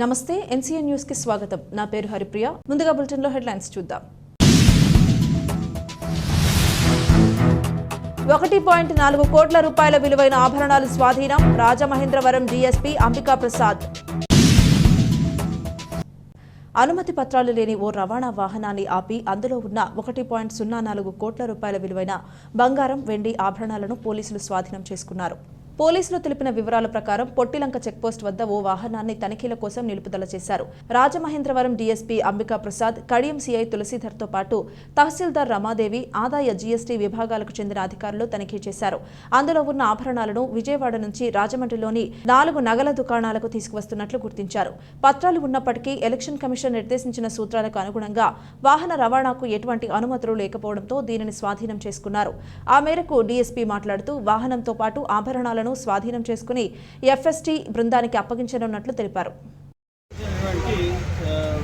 నమస్తే ఎన్సీఎన్ న్యూస్కి స్వాగతం. నా పేరు హరిప్రియ. ముందుగా బులెటిన్లో హెడ్లైన్స్ చూద్దాం. ఒకటి పాయింట్ నాలుగు కోట్ల రూపాయల విలువైన ఆభరణాలు స్వాధీనం. రాజమహేంద్రవరం డీఎస్పీ అంబికా ప్రసాద్. అనుమతి పత్రాలు లేని ఓ రవాణా వాహనాన్ని ఆపి అందులో ఉన్న ఒకటి పాయింట్ సున్నా నాలుగు కోట్ల రూపాయల విలువైన బంగారం వెండి ఆభరణాలను పోలీసులు స్వాధీనం చేసుకున్నారు. పోలీసులు తెలిపిన వివరాల ప్రకారం పొట్టిలంక చెక్పోస్ట్ వద్ద ఓ వాహనాన్ని తనిఖీల కోసం నిలుపుదల చేశారు. రాజమహేంద్రవరం డీఎస్పీ అంబికా ప్రసాద్ కడియం సీఐ తులసీధర్తో పాటు తహసీల్దార్ రమాదేవి ఆదాయ జీఎస్టీ విభాగాలకు చెందిన అధికారులు తనిఖీ చేశారు. అందులో ఉన్న ఆభరణాలను విజయవాడ నుంచి రాజమండ్రిలోని నాలుగు నగల దుకాణాలకు తీసుకువస్తున్నట్లు గుర్తించారు. పత్రాలు ఉన్నప్పటికీ ఎలక్షన్ కమిషన్ నిర్దేశించిన సూత్రాలకు అనుగుణంగా వాహన రవాణాకు ఎటువంటి అనుమతులు లేకపోవడంతో దీనిని స్వాధీనం చేసుకున్నారు. ఆ మేరకు డీఎస్పీ మాట్లాడుతూ వాహనంతో పాటు ఆభరణాలను స్వాధీనం చేసుకుని ఎఫ్ఎస్టీ బృందానికి అప్పగించనున్నట్లు తెలిపారు. ఇటువంటి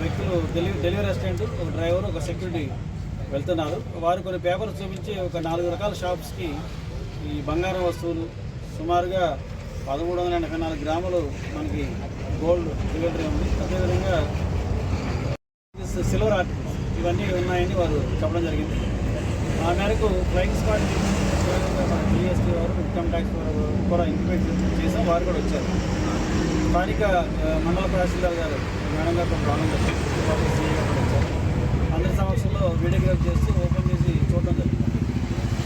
వ్యక్తులు డెలివరీ డెలివరీ అసిస్టెంట్ ఒక డ్రైవర్ ఒక సెక్యూరిటీ వెళ్తున్నారు. వారు కొన్ని పేపర్స్ చూపించి ఒక నాలుగు రకాల షాప్స్కి ఈ బంగారం వస్తువులు సుమారుగా పదమూడు వందల ఎనభై నాలుగు గ్రాములు మనకి గోల్డ్ జ్యువెలరీ ఉంది. అదేవిధంగా సిల్వర్ ఆర్టికల్స్ ఇవన్నీ ఉన్నాయని వారు చెప్పడం జరిగింది. ఆ మేరకు ఫ్లైయింగ్ స్పాట్ జిఎస్టీ వారు ఇన్కమ్ ట్యాక్స్ వారు కూడా ఇంటిమేట్ చేసాం వారు కూడా వచ్చారు. స్థానిక మండల తహసీల్దార్ గారు మేడం గారు కొంచెం రావడం జరిగింది. వచ్చారు. అందరి సమక్షంలో వీడియోగ్రాఫ్ చేసి ఓపెన్ చేసి చూడడం జరిగింది.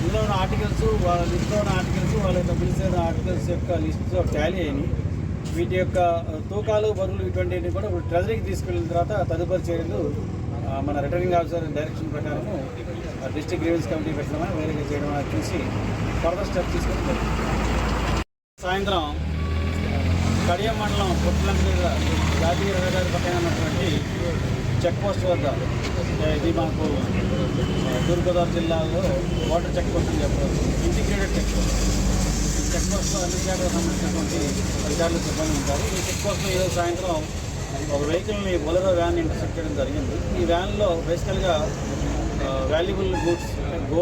ఇందులో ఉన్న ఆర్టికల్స్ వాళ్ళ లిస్ట్లో ఉన్న ఆర్టికల్స్ వాళ్ళ యొక్క పిలిచిన ఆర్టికల్స్ యొక్క లిస్ట్తో టాలీ అయినాయి. వీటి యొక్క తూకాలు బరువులు ఇటువంటివి కూడా ఇప్పుడు ట్రెజరీకి తీసుకెళ్ళిన తర్వాత తదుపరి చర్యలు మన రిటర్నింగ్ ఆఫీసర్ డైరెక్షన్ ప్రకారము డిస్ట్రిక్ట్ గ్రీవెన్స్ కమిటీ పెట్టడమని వేరేగా చేయడం అని చూసి ఫర్దర్ స్టెప్ తీసుకుంటాం సాయంత్రం కడియం మండలం పుట్లంక జాతీయ రహదారి పక్కన ఉన్నటువంటి చెక్ పోస్ట్ వద్ద ఇది మాకు తూర్పుగోదావరి జిల్లాలో వాటర్ చెక్ పోస్ట్ అని చెప్పవచ్చు ఇంటిగ్రేటెడ్ చెక్ పోస్ట్. ఈ చెక్ పోస్ట్లో అన్ని శాఖలకు సంబంధించినటువంటి అధికారులు సిబ్బంది ఉంటారు. ఈ చెక్ పోస్ట్లో ఈరోజు సాయంత్రం ఒక వెహికల్ని బొలరో వ్యాన్ ఇంటర్సెప్ట్ చేయడం జరిగింది. ఈ వ్యాన్లో బేసికల్గా వాల్యుబుల్ గూడ్స్ గోల్డ్